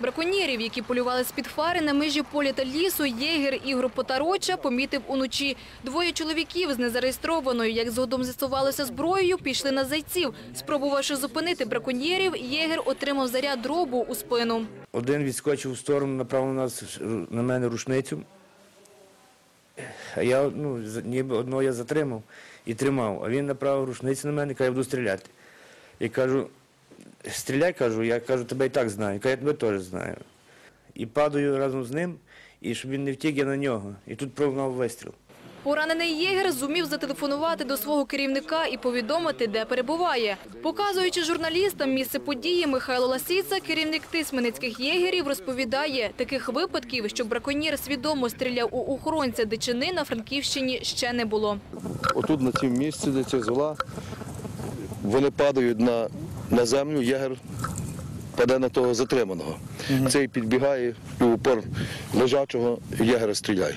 Браконьєрів, які полювали з-під фари на межі поля та лісу, єгер Ігор Потароча помітив уночі. Двоє чоловіків з незареєстрованою, як згодом з'ясувалося зброєю, пішли на зайців. Спробувавши зупинити браконьєрів, єгер отримав заряд дробу у спину. Один відскочив в сторону, направив на, нас, на мене рушницю. А я ну, ніби одного я затримав і тримав, а він направив рушницю на мене каже, я буду стріляти. І кажу, стріляй, кажу, я кажу, тебе і так знаю. Я тебе теж знаю. І падаю разом з ним, і щоб він не втік, я на нього. І тут пролунав вистріл. Поранений єгер зумів зателефонувати до свого керівника і повідомити, де перебуває. Показуючи журналістам місце події, Михайло Ласіца, керівник тисменицьких єгерів, розповідає, таких випадків, що браконьєр свідомо стріляв у охоронця дичини на Франківщині ще не було. Отут на цьому місці, де ця зола, вони падають на, на землю, ягер паде на того затриманого. Цей підбігає і в упор лежачого ягера стріляє.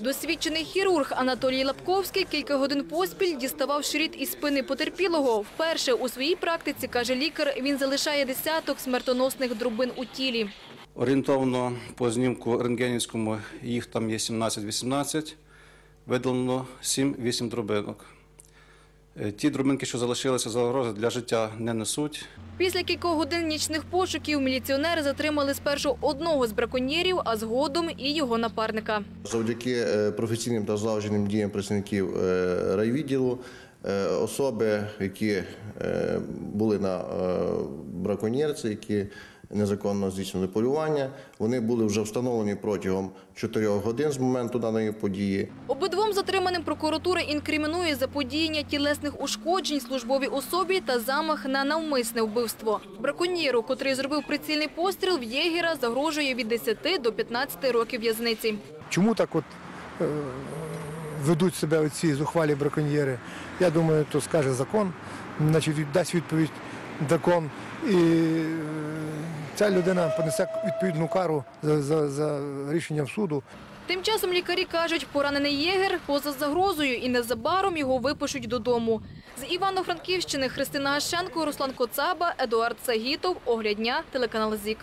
Досвідчений хірург Анатолій Лапковський кілька годин поспіль діставав шрід із спини потерпілого. Вперше у своїй практиці, каже лікар, він залишає десяток смертоносних дробин у тілі. Орієнтовно по знімку рентгенівському їх там є 17-18, видалено 7-8 дробинок. Е, Ті дробинки, що залишилися загрози для життя, не несуть. Після кількох годин нічних пошуків міліціонери затримали спершу одного з браконьєрів, а згодом і його напарника. Завдяки е, професійним та злагодженим діям працівників е, райвідділу особи, які були на браконьєрці, які незаконно здійснили полювання, вони були вже встановлені протягом 4 годин з моменту даної події. Обидвом затриманим прокуратура інкримінує заподіяння тілесних ушкоджень службовій особі та замах на навмисне вбивство. Браконьєру, котрий зробив прицільний постріл, в єгера загрожує від 10 до 15 років в'язниці. Чому так от е, ведуть себе оці зухвалі браконьєри? Я думаю, то скаже закон, значить дасть відповідь закон. І е, ця людина понесе відповідну кару за, за, за рішенням суду. Тим часом лікарі кажуть, поранений єгер поза загрозою і незабаром його випишуть додому. З Івано-Франківщини Христина Гащенко, Руслан Коцаба, Едуард Сагітов, Оглядня, телеканал ЗІК.